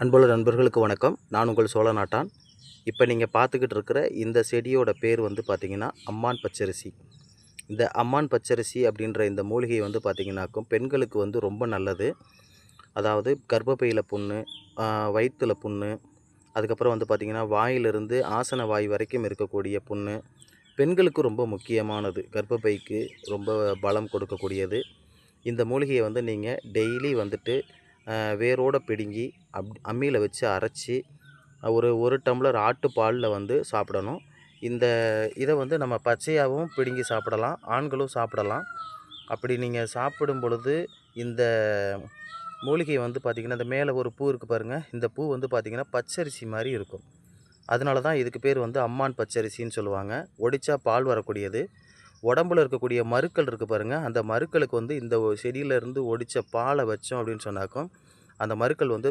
அன்புள்ள நண்பர்களுக்கு வணக்கம். நான் உங்கள் சோழ நாட்டான் இப்போ நீங்கள் பார்த்துக்கிட்டு இருக்கிற இந்த செடியோட பேர் வந்து பார்த்திங்கன்னா அம்மான் பச்சரிசி. இந்த அம்மான் பச்சரிசி அப்படின்ற இந்த மூலிகை வந்து பார்த்திங்கனாக்கும் பெண்களுக்கு வந்து ரொம்ப நல்லது. அதாவது கர்ப்பப்பையில் புண்ணு வயிற்றில் புண்ணு அதுக்கப்புறம் வந்து பார்த்திங்கன்னா வாயிலிருந்து ஆசன வாய் வரைக்கும் இருக்கக்கூடிய புண்ணு பெண்களுக்கு ரொம்ப முக்கியமானது. கர்ப்பப்பைக்கு ரொம்ப பலம் கொடுக்கக்கூடியது. இந்த மூலிகையை வந்து நீங்கள் டெய்லி வந்துட்டு வேரோட பிடுங்கி அப் அம்மியில் வச்சு அரைச்சி ஒரு ஒரு டம்ளர் ஆட்டுப்பாலில் வந்து சாப்பிடணும். இந்த இதை வந்து நம்ம பச்சையாகவும் பிடுங்கி சாப்பிடலாம் ஆண்களும் சாப்பிடலாம். அப்படி நீங்கள் சாப்பிடும் பொழுது இந்த மூலிகை வந்து பார்த்திங்கன்னா இந்த மேலே ஒரு பூ இருக்குது பாருங்கள் இந்த பூ வந்து பார்த்திங்கன்னா பச்சரிசி மாதிரி இருக்கும். அதனால தான் இதுக்கு பேர் வந்து அம்மான் பச்சரிசின்னு சொல்லுவாங்க. ஒடிச்சா பால் வரக்கூடியது. உடம்புல இருக்கக்கூடிய மருக்கள் இருக்குது பாருங்கள் அந்த மருக்களுக்கு வந்து இந்த செடியிலேருந்து ஒடித்த பாலை வச்சோம் அப்படின்னு சொன்னாக்கும் அந்த மருக்கள் வந்து